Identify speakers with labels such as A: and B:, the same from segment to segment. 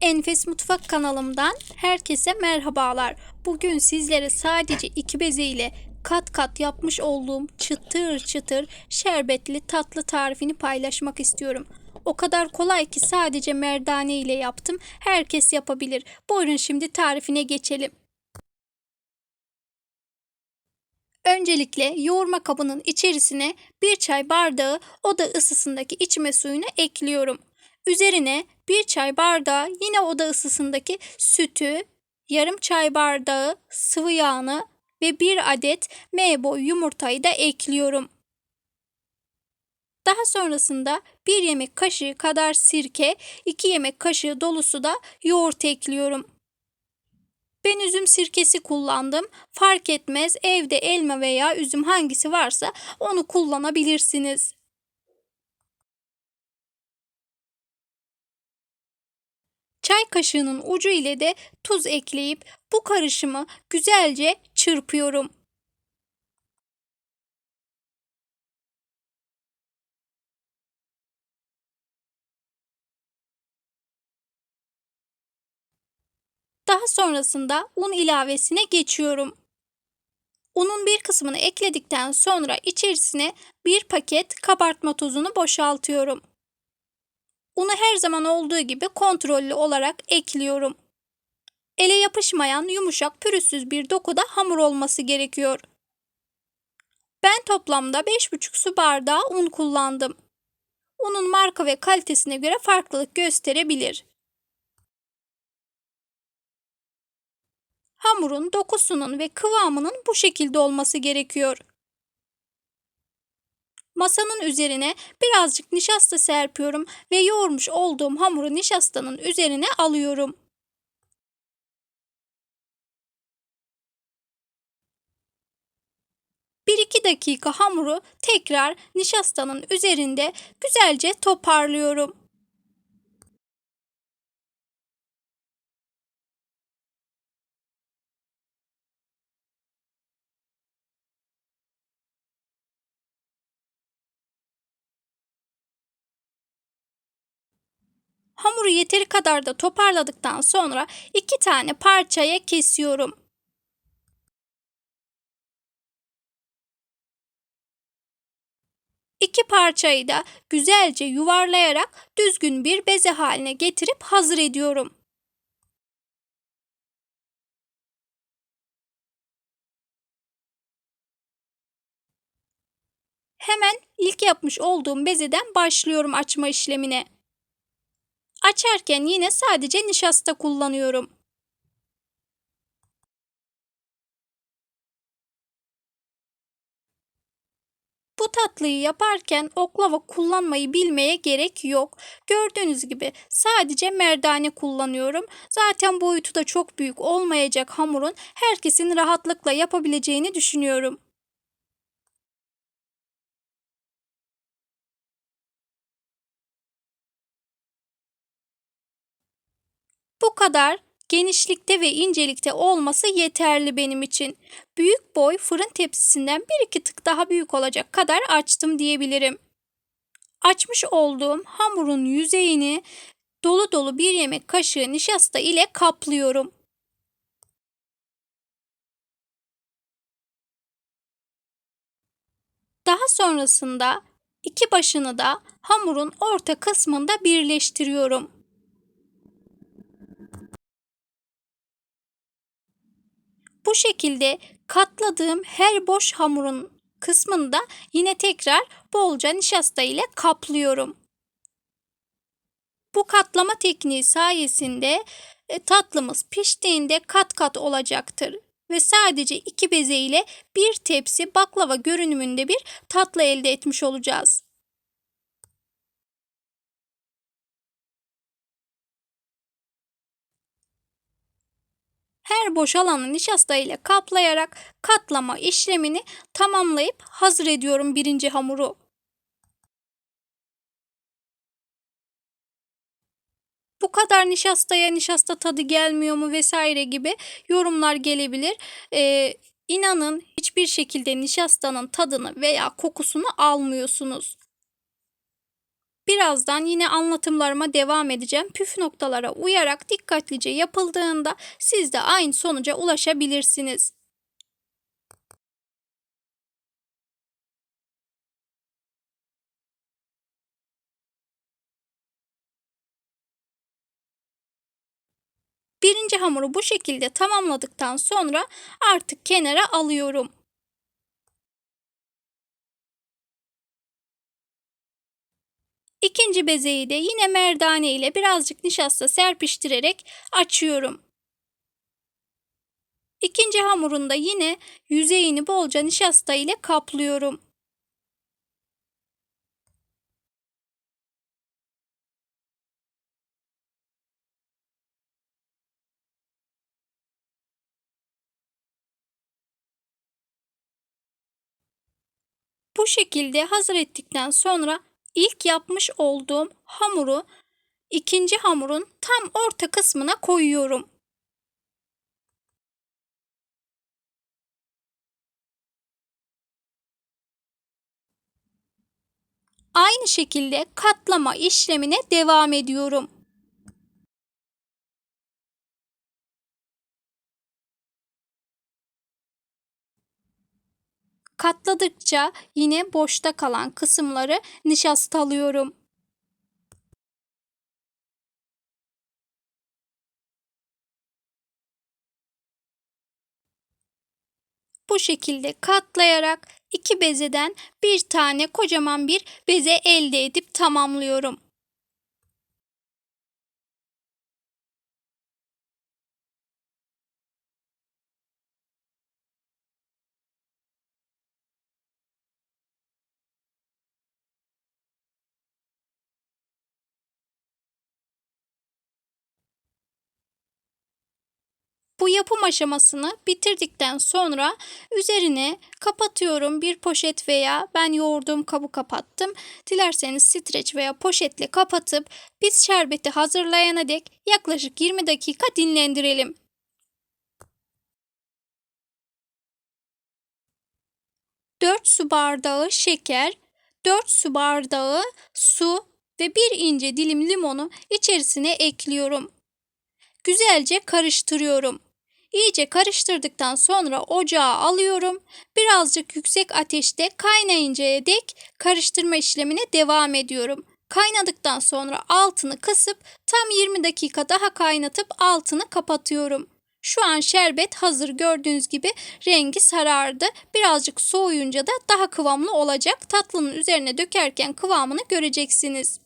A: Enfes Mutfak kanalımdan herkese merhabalar. Bugün sizlere sadece iki beze ile kat kat yapmış olduğum çıtır çıtır şerbetli tatlı tarifini paylaşmak istiyorum. O kadar kolay ki sadece merdane ile yaptım. Herkes yapabilir. Buyurun şimdi tarifine geçelim. Öncelikle yoğurma kabının içerisine bir çay bardağı oda ısısındaki içme suyunu ekliyorum. Üzerine bir çay bardağı yine oda ısısındaki sütü, yarım çay bardağı sıvı yağını ve bir adet M yumurtayı da ekliyorum. Daha sonrasında bir yemek kaşığı kadar sirke, 2 yemek kaşığı dolusu da yoğurt ekliyorum. Ben üzüm sirkesi kullandım. Fark etmez evde elma veya üzüm hangisi varsa onu kullanabilirsiniz. Çay kaşığının ucu ile de tuz ekleyip bu karışımı güzelce çırpıyorum. Daha sonrasında un ilavesine geçiyorum. Unun bir kısmını ekledikten sonra içerisine bir paket kabartma tozunu boşaltıyorum. Unu her zaman olduğu gibi kontrollü olarak ekliyorum. Ele yapışmayan yumuşak pürüzsüz bir dokuda hamur olması gerekiyor. Ben toplamda 5,5 su bardağı un kullandım. Unun marka ve kalitesine göre farklılık gösterebilir. Hamurun dokusunun ve kıvamının bu şekilde olması gerekiyor. Masanın üzerine birazcık nişasta serpiyorum ve yoğurmuş olduğum hamuru nişastanın üzerine alıyorum. Bir iki dakika hamuru tekrar nişastanın üzerinde güzelce toparlıyorum. Hamuru yeteri kadar da toparladıktan sonra iki tane parçaya kesiyorum. İki parçayı da güzelce yuvarlayarak düzgün bir beze haline getirip hazır ediyorum. Hemen ilk yapmış olduğum bezeden başlıyorum açma işlemine. Açarken yine sadece nişasta kullanıyorum. Bu tatlıyı yaparken oklava kullanmayı bilmeye gerek yok. Gördüğünüz gibi sadece merdane kullanıyorum. Zaten boyutu da çok büyük olmayacak hamurun herkesin rahatlıkla yapabileceğini düşünüyorum. Bu kadar genişlikte ve incelikte olması yeterli benim için. Büyük boy fırın tepsisinden bir iki tık daha büyük olacak kadar açtım diyebilirim. Açmış olduğum hamurun yüzeyini dolu dolu bir yemek kaşığı nişasta ile kaplıyorum. Daha sonrasında iki başını da hamurun orta kısmında birleştiriyorum. Bu şekilde katladığım her boş hamurun kısmında yine tekrar bolca nişasta ile kaplıyorum. Bu katlama tekniği sayesinde e, tatlımız piştiğinde kat kat olacaktır ve sadece iki beze ile bir tepsi baklava görünümünde bir tatlı elde etmiş olacağız. Her boş alanı nişasta ile kaplayarak katlama işlemini tamamlayıp hazır ediyorum birinci hamuru. bu kadar nişastaya nişasta tadı gelmiyor mu vesaire gibi yorumlar gelebilir. Ee, inanın hiçbir şekilde nişastanın tadını veya kokusunu almıyorsunuz. Birazdan yine anlatımlarıma devam edeceğim. Püf noktalara uyarak dikkatlice yapıldığında siz de aynı sonuca ulaşabilirsiniz. Birinci hamuru bu şekilde tamamladıktan sonra artık kenara alıyorum. İkinci bezeyi de yine merdane ile birazcık nişasta serpiştirerek açıyorum. İkinci hamurunda yine yüzeyini bolca nişasta ile kaplıyorum. Bu şekilde hazır ettikten sonra ilk yapmış olduğum hamuru ikinci hamurun tam orta kısmına koyuyorum. Aynı şekilde katlama işlemine devam ediyorum. Katladıkça yine boşta kalan kısımları nişastalıyorum. Bu şekilde katlayarak iki bezeden bir tane kocaman bir beze elde edip tamamlıyorum. Bu yapım aşamasını bitirdikten sonra üzerine kapatıyorum bir poşet veya ben yoğurduğum kabı kapattım. Dilerseniz streç veya poşetle kapatıp biz şerbeti hazırlayana dek yaklaşık 20 dakika dinlendirelim. Dört su bardağı şeker, 4 su bardağı su ve bir ince dilim limonu içerisine ekliyorum. Güzelce karıştırıyorum. İyice karıştırdıktan sonra ocağa alıyorum. Birazcık yüksek ateşte kaynayıncaya dek karıştırma işlemine devam ediyorum. Kaynadıktan sonra altını kısıp tam 20 dakika daha kaynatıp altını kapatıyorum. Şu an şerbet hazır gördüğünüz gibi rengi sarardı. Birazcık soğuyunca da daha kıvamlı olacak. Tatlının üzerine dökerken kıvamını göreceksiniz.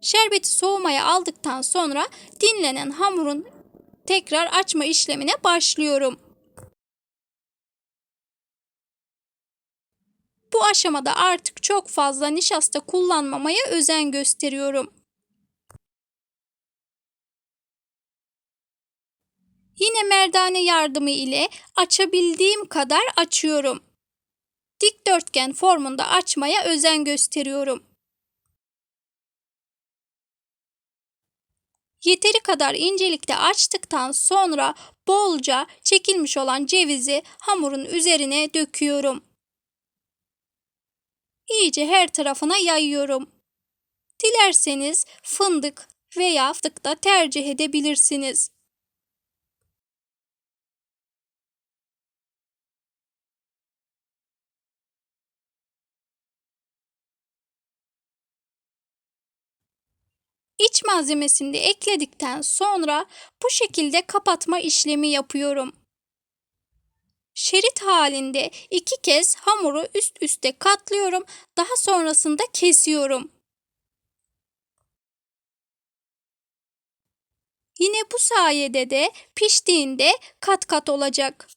A: Şerbeti soğumaya aldıktan sonra dinlenen hamurun tekrar açma işlemine başlıyorum. Bu aşamada artık çok fazla nişasta kullanmamaya özen gösteriyorum. Yine merdane yardımı ile açabildiğim kadar açıyorum. Dikdörtgen formunda açmaya özen gösteriyorum. Yeteri kadar incelikte açtıktan sonra bolca çekilmiş olan cevizi hamurun üzerine döküyorum. İyice her tarafına yayıyorum. Dilerseniz fındık veya fıstık da tercih edebilirsiniz. İç malzemesini de ekledikten sonra bu şekilde kapatma işlemi yapıyorum. Şerit halinde iki kez hamuru üst üste katlıyorum. Daha sonrasında kesiyorum. Yine bu sayede de piştiğinde kat kat olacak.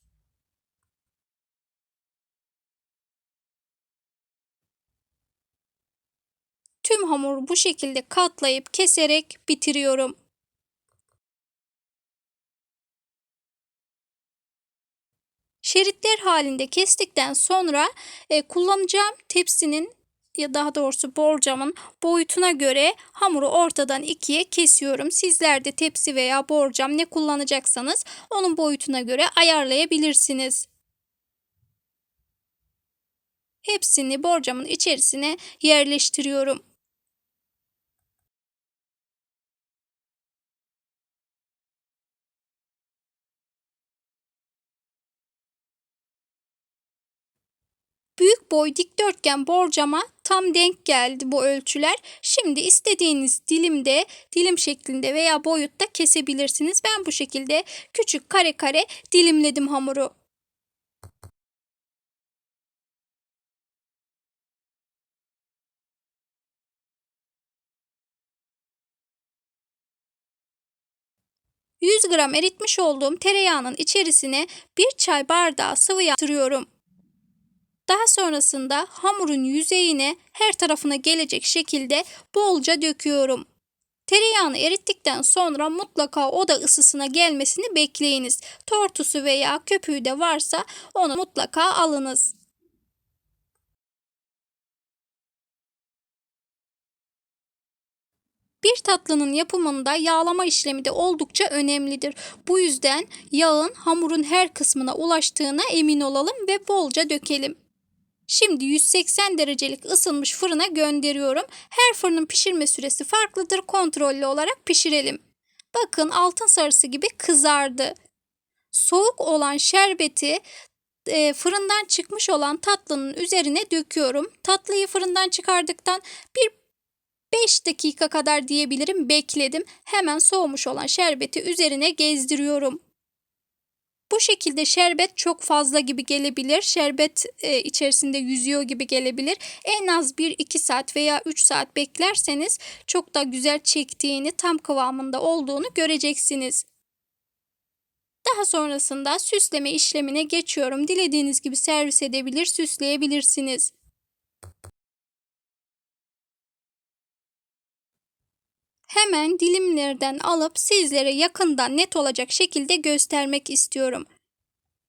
A: Tüm hamuru bu şekilde katlayıp keserek bitiriyorum. Şeritler halinde kestikten sonra e, kullanacağım tepsinin ya daha doğrusu borcamın boyutuna göre hamuru ortadan ikiye kesiyorum. Sizler de tepsi veya borcam ne kullanacaksanız onun boyutuna göre ayarlayabilirsiniz. Hepsini borcamın içerisine yerleştiriyorum. Boy dikdörtgen borcama tam denk geldi bu ölçüler. Şimdi istediğiniz dilimde, dilim şeklinde veya boyutta kesebilirsiniz. Ben bu şekilde küçük kare kare dilimledim hamuru. ...100 gram eritmiş olduğum tereyağının içerisine bir çay bardağı sıvı yağ sürüyorum. Daha sonrasında hamurun yüzeyine her tarafına gelecek şekilde bolca döküyorum. Tereyağını erittikten sonra mutlaka oda ısısına gelmesini bekleyiniz. Tortusu veya köpüğü de varsa onu mutlaka alınız. Bir tatlının yapımında yağlama işlemi de oldukça önemlidir. Bu yüzden yağın hamurun her kısmına ulaştığına emin olalım ve bolca dökelim. Şimdi 180 derecelik ısınmış fırına gönderiyorum. Her fırının pişirme süresi farklıdır. Kontrollü olarak pişirelim. Bakın altın sarısı gibi kızardı. Soğuk olan şerbeti e, fırından çıkmış olan tatlının üzerine döküyorum. Tatlıyı fırından çıkardıktan bir 5 dakika kadar diyebilirim bekledim. Hemen soğumuş olan şerbeti üzerine gezdiriyorum. Bu şekilde şerbet çok fazla gibi gelebilir. Şerbet e, içerisinde yüzüyor gibi gelebilir. En az 1-2 saat veya 3 saat beklerseniz çok da güzel çektiğini, tam kıvamında olduğunu göreceksiniz. Daha sonrasında süsleme işlemine geçiyorum. Dilediğiniz gibi servis edebilir, süsleyebilirsiniz. Hemen dilimlerden alıp sizlere yakından net olacak şekilde göstermek istiyorum.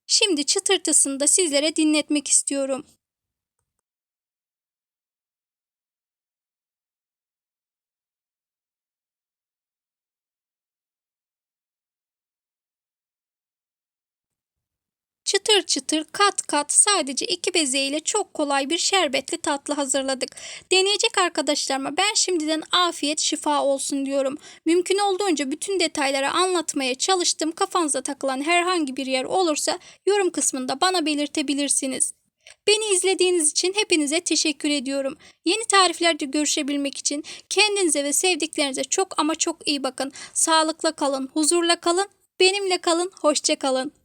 A: Şimdi çıtırtısını da sizlere dinletmek istiyorum. Çıtır çıtır kat kat sadece iki bezeyle çok kolay bir şerbetli tatlı hazırladık. Deneyecek arkadaşlarıma ben şimdiden afiyet şifa olsun diyorum. Mümkün olduğunca bütün detayları anlatmaya çalıştım. Kafanıza takılan herhangi bir yer olursa yorum kısmında bana belirtebilirsiniz. Beni izlediğiniz için hepinize teşekkür ediyorum. Yeni tariflerde görüşebilmek için kendinize ve sevdiklerinize çok ama çok iyi bakın. Sağlıkla kalın, huzurla kalın, benimle kalın, hoşça kalın.